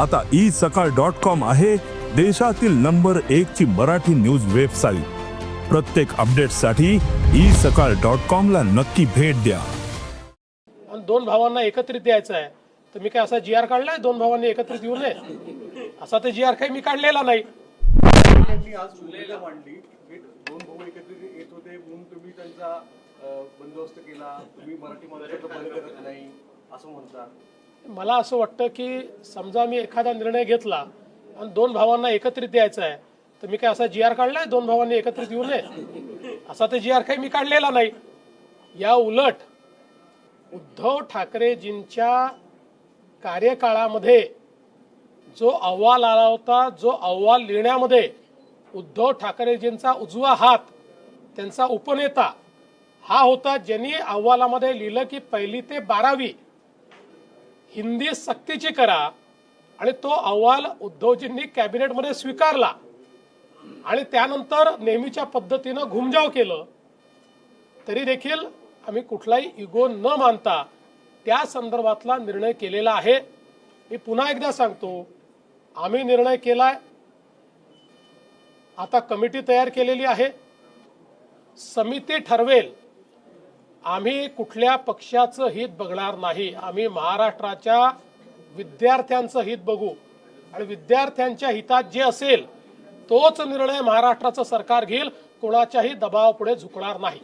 आता ई सकाळ dot com आहे देशातील नंबर एक ची मराठी न्यूज वेबसाईट. प्रत्येक अपडेटसाठी ई सकाळ डॉट कॉम ला नक्की भेट द्या. दोन भावांना एकत्रित द्यायचं आहे. तर मी काय असा जी आर काढलाय? दोन भावांनी एकत्रित येऊ नये? असा ते जी आर काही मी काढलेला नाही. बंदोबस्त केला. तुम्ही मराठी माणसाचं बंद करत नाही असं म्हणता. मला असं वाटतं की समजा मी एखादा निर्णय घेतला आणि दोन भावांना एकत्रित द्यायचा आहे तर मी काय असा जी आर काढलाय? दोन भावांनी एकत्रित येऊ नये? असा ते जी आर काही मी काढलेला नाही. या उलट उद्धव ठाकरेजींच्या कार्यकाळामध्ये जो अहवाल आला होता जो अहवाल लिहिण्यामध्ये उद्धव ठाकरेजींचा उजवा हात त्यांचा उपनेता हा होता ज्यांनी अहवालामध्ये लिहिलं की पहिली ते बारावी हिंदी सक्तीची करा आणि तो अहवाल उद्धवजींनी कॅबिनेटमध्ये स्वीकारला. आणि त्यानंतर नेहमीच्या पद्धतीनं घुमजाव केलं. तरी देखील आम्ही कुठलाही इगो न मानता त्या संदर्भातला निर्णय केलेला आहे. मी पुन्हा एकदा सांगतो आम्ही निर्णय केलाय. आता कमिटी तयार केलेली आहे. समिती ठरवेल. आम्ही कुठल्या पक्षाचं हित बघणार नाही? आम्ही महाराष्ट्राच्या विद्यार्थ्यांचं हित बघू. आणि विद्यार्थ्यांच्या हितात जे असेल तोच निर्णय महाराष्ट्राचं सरकार घेईल. कोणाच्याही दबावापुढे झुकणार नाही.